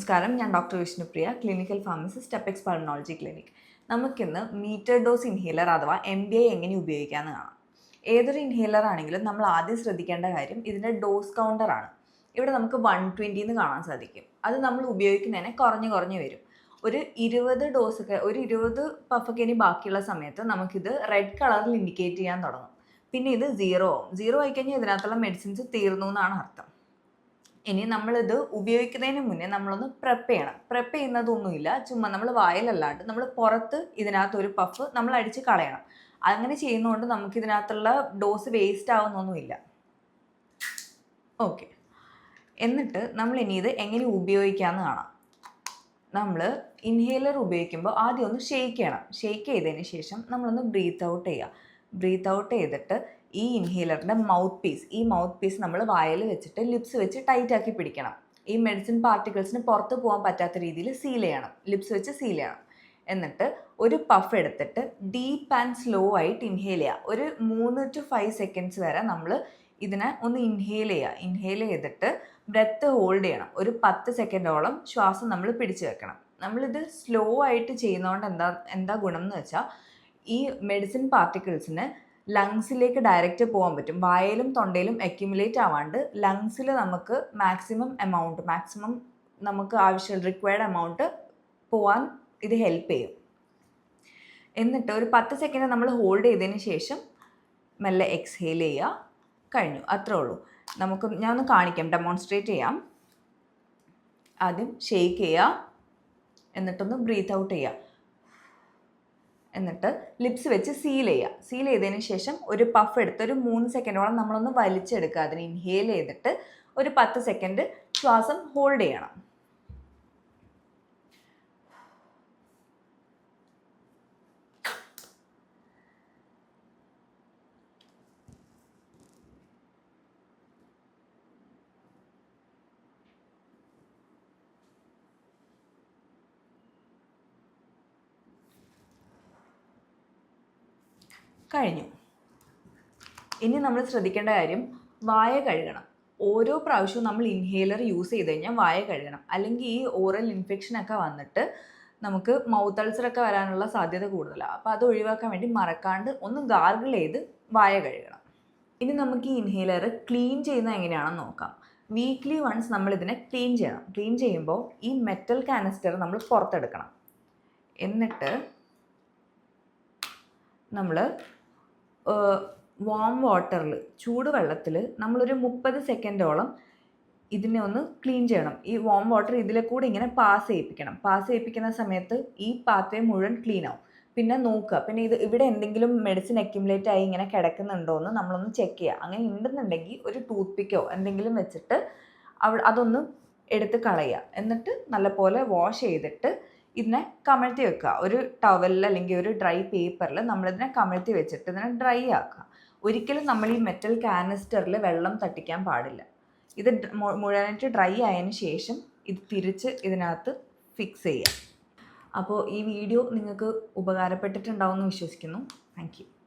നമസ്കാരം. ഞാൻ doctor Vishnupriya clinical pharmacist apex pulmonology clinic. നമുക്കിന്ന് മീറ്റർ ഡോസ് ഇൻഹേലർ അഥവാ എം ബി ഐ എങ്ങനെ ഉപയോഗിക്കാമെന്ന് കാണാം. ഏതൊരു ഇൻഹേലർ ആണെങ്കിലും നമ്മൾ ആദ്യം ശ്രദ്ധിക്കേണ്ട കാര്യം ഇതിന്റെ ഡോസ് കൗണ്ടർ ആണ് ഇവിടെ നമുക്ക് വൺ ട്വന്റിന്ന് കാണാൻ സാധിക്കും. അത് നമ്മൾ ഉപയോഗിക്കുന്നതിനെ കുറഞ്ഞ് കുറഞ്ഞ് വരും. ഒരു ഇരുപത് ഡോസൊക്കെ ഒരു ഇരുപത് പഫൊക്കെ ഇനി ബാക്കിയുള്ള സമയത്ത് നമുക്കിത് റെഡ് കളറിൽ ഇൻഡിക്കേറ്റ് ചെയ്യാൻ തുടങ്ങും. പിന്നെ ഇത് സീറോ ആവും. സീറോ ആയിക്കഴിഞ്ഞാൽ ഇതിനകത്തുള്ള മെഡിസിൻസ് തീർന്നു എന്നാണ് അർത്ഥം. ഇനി നമ്മളിത് ഉപയോഗിക്കുന്നതിന് മുന്നേ നമ്മളൊന്ന് പ്രെപ്പ് ചെയ്യണം. പ്രെപ്പ് ചെയ്യുന്നതൊന്നുമില്ല. ചുമ്മാ നമ്മൾ വായിലല്ലാണ്ട് നമ്മൾ പുറത്ത് ഇതിനകത്ത് ഒരു പഫ് നമ്മൾ അടിച്ച് കളയണം. അങ്ങനെ ചെയ്യുന്നതുകൊണ്ട് നമുക്ക് ഇതിനകത്തുള്ള ഡോസ് വേസ്റ്റ് ആവുന്നൊന്നുമില്ല. ഓക്കെ എന്നിട്ട് നമ്മൾ ഇനി ഇത് എങ്ങനെ ഉപയോഗിക്കാമെന്ന് കാണാം. നമ്മൾ ഇൻഹേലർ ഉപയോഗിക്കുമ്പോൾ ആദ്യം ഒന്ന് ഷെയ്ക്ക് ചെയ്യണം. ഷെയ്ക്ക് ചെയ്തതിന് ശേഷം നമ്മളൊന്ന് ബ്രീത്ത് ഔട്ട് ചെയ്യുക. ബ്രീത്ത് ഔട്ട് ചെയ്തിട്ട് ഈ ഇൻഹേലറിന്റെ മൗത്ത് പീസ് ഈ മൗത്ത് പീസ് നമ്മൾ വായിൽ വെച്ചിട്ട് ലിപ്സ് വെച്ച് ടൈറ്റാക്കി പിടിക്കണം. ഈ മെഡിസിൻ പാർട്ടിക്കിൾസിന് പുറത്ത് പോകാൻ പറ്റാത്ത രീതിയിൽ സീൽ ചെയ്യണം. ലിപ്സ് വെച്ച് സീൽ ചെയ്യണം. എന്നിട്ട് ഒരു പഫ് എടുത്തിട്ട് ഡീപ്പ് ആൻഡ് സ്ലോ ആയിട്ട് ഇൻഹേൽ ചെയ്യുക. ഒരു മൂന്ന് ടു ഫൈവ് സെക്കൻഡ്സ് വരെ നമ്മൾ ഇതിനെ ഒന്ന് ഇൻഹേൽ ചെയ്യുക. ഇൻഹേൽ ചെയ്തിട്ട് ബ്രെത്ത് ഹോൾഡ് ചെയ്യണം. ഒരു പത്ത് സെക്കൻഡോളം ശ്വാസം നമ്മൾ പിടിച്ചു വെക്കണം. നമ്മളിത് സ്ലോ ആയിട്ട് ചെയ്യുന്നതുകൊണ്ട് എന്താ എന്താ ഗുണം എന്ന് വെച്ചാൽ ഈ മെഡിസിൻ പാർട്ടിക്കിൾസിന് ലങ്സിലേക്ക് ഡയറക്റ്റ് പോകാൻ പറ്റും. വായയിലും തൊണ്ടയിലും അക്യുമുലേറ്റ് ആവാണ്ട് ലങ്സിൽ നമുക്ക് മാക്സിമം എമൗണ്ട് മാക്സിമം നമുക്ക് ആവശ്യം റിക്വയർഡ് എമൗണ്ട് പോവാൻ ഇത് ഹെൽപ്പ് ചെയ്യും. എന്നിട്ട് ഒരു പത്ത് സെക്കൻഡ് നമ്മൾ ഹോൾഡ് ചെയ്തതിന് ശേഷം മെല്ലെ എക്സ്ഹെയിൽ ചെയ്യുക. കഴിഞ്ഞു. അത്രേ ഉള്ളൂ. നമുക്ക് ഞാൻ ഒന്ന് കാണിക്കാം ഡെമോൺസ്ട്രേറ്റ് ചെയ്യാം. ആദ്യം ഷെയ്ക്ക് ചെയ്യുക. എന്നിട്ടൊന്ന് ബ്രീത്ത് ഔട്ട് ചെയ്യുക. എന്നിട്ട് ലിപ്സ് വെച്ച് സീൽ ചെയ്യുക സീൽ ചെയ്തതിന് ശേഷം ഒരു പഫ് എടുത്ത് ഒരു മൂന്ന് സെക്കൻഡോളം നമ്മളൊന്ന് വലിച്ചെടുക്കുക. അതിന് ഇൻഹേൽ ചെയ്തിട്ട് ഒരു പത്ത് സെക്കൻഡ് ശ്വാസം ഹോൾഡ് ചെയ്യണം. കഴിഞ്ഞു. ഇനി നമ്മൾ ശ്രദ്ധിക്കേണ്ട കാര്യം വായ കഴുകണം. ഓരോ പ്രാവശ്യവും നമ്മൾ ഇൻഹേലർ യൂസ് ചെയ്ത് കഴിഞ്ഞാൽ വായ കഴുകണം. അല്ലെങ്കിൽ ഈ ഓറൽ ഇൻഫെക്ഷനൊക്കെ വന്നിട്ട് നമുക്ക് മൗത്ത് അൾസറൊക്കെ വരാനുള്ള സാധ്യത കൂടുതലാണ് അപ്പോൾ അത് ഒഴിവാക്കാൻ വേണ്ടി മറക്കാണ്ട് ഒന്ന് ഗാർഗിൾ ചെയ്ത് വായ കഴുകണം. ഇനി നമുക്ക് ഈ ഇൻഹേലർ ക്ലീൻ ചെയ്യുന്നത് എങ്ങനെയാണെന്ന് നോക്കാം. വീക്ക്ലി വൺസ് നമ്മൾ ഇതിനെ ക്ലീൻ ചെയ്യണം. ക്ലീൻ ചെയ്യുമ്പോൾ ഈ മെറ്റൽ കാനിസ്റ്റർ നമ്മൾ പുറത്തെടുക്കണം. എന്നിട്ട് നമ്മൾ വാം വാട്ടറിൽ ചൂടുവെള്ളത്തിൽ നമ്മളൊരു മുപ്പത് സെക്കൻഡോളം ഇതിനെ ഒന്ന് ക്ലീൻ ചെയ്യണം. ഈ വാം വാട്ടർ ഇതിലെ കൂടെ ഇങ്ങനെ പാസ് ചെയ്യിപ്പിക്കണം. പാസ് ചെയ്യിപ്പിക്കുന്ന സമയത്ത് ഈ പാത്വേ മുഴുവൻ ക്ലീൻ ആവും. പിന്നെ നോക്കുക. പിന്നെ ഇത് ഇവിടെ എന്തെങ്കിലും മെഡിസിൻ അക്യുമുലേറ്റ് ആയി ഇങ്ങനെ കിടക്കുന്നുണ്ടോ എന്ന് നമ്മളൊന്ന് ചെക്ക് ചെയ്യുക. അങ്ങനെ ഉണ്ടെന്നുണ്ടെങ്കിൽ ഒരു ടൂത്ത് പിക്കോ എന്തെങ്കിലും വെച്ചിട്ട് അവ അതൊന്ന് എടുത്ത് കളയുക. എന്നിട്ട് നല്ലപോലെ വാഷ് ചെയ്തിട്ട് ഇതിനെ കമഴ്ത്തി വെക്കുക. ഒരു ടവലിൽ അല്ലെങ്കിൽ ഒരു ഡ്രൈ പേപ്പറിൽ നമ്മളിതിനെ കമഴ്ത്തി വെച്ചിട്ട് ഇതിനെ ഡ്രൈ ആക്കുക. ഒരിക്കലും നമ്മൾ ഈ മെറ്റൽ കാനിസ്റ്ററിൽ വെള്ളം തട്ടിക്കാൻ പാടില്ല. ഇത് മുഴുവനായിട്ട് ഡ്രൈ ആയതിന് ശേഷം ഇത് തിരിച്ച് ഇതിനകത്ത് ഫിക്സ് ചെയ്യുക അപ്പോൾ ഈ വീഡിയോ നിങ്ങൾക്ക് ഉപകാരപ്പെട്ടിട്ടുണ്ടാവുമെന്ന് വിശ്വസിക്കുന്നു. താങ്ക്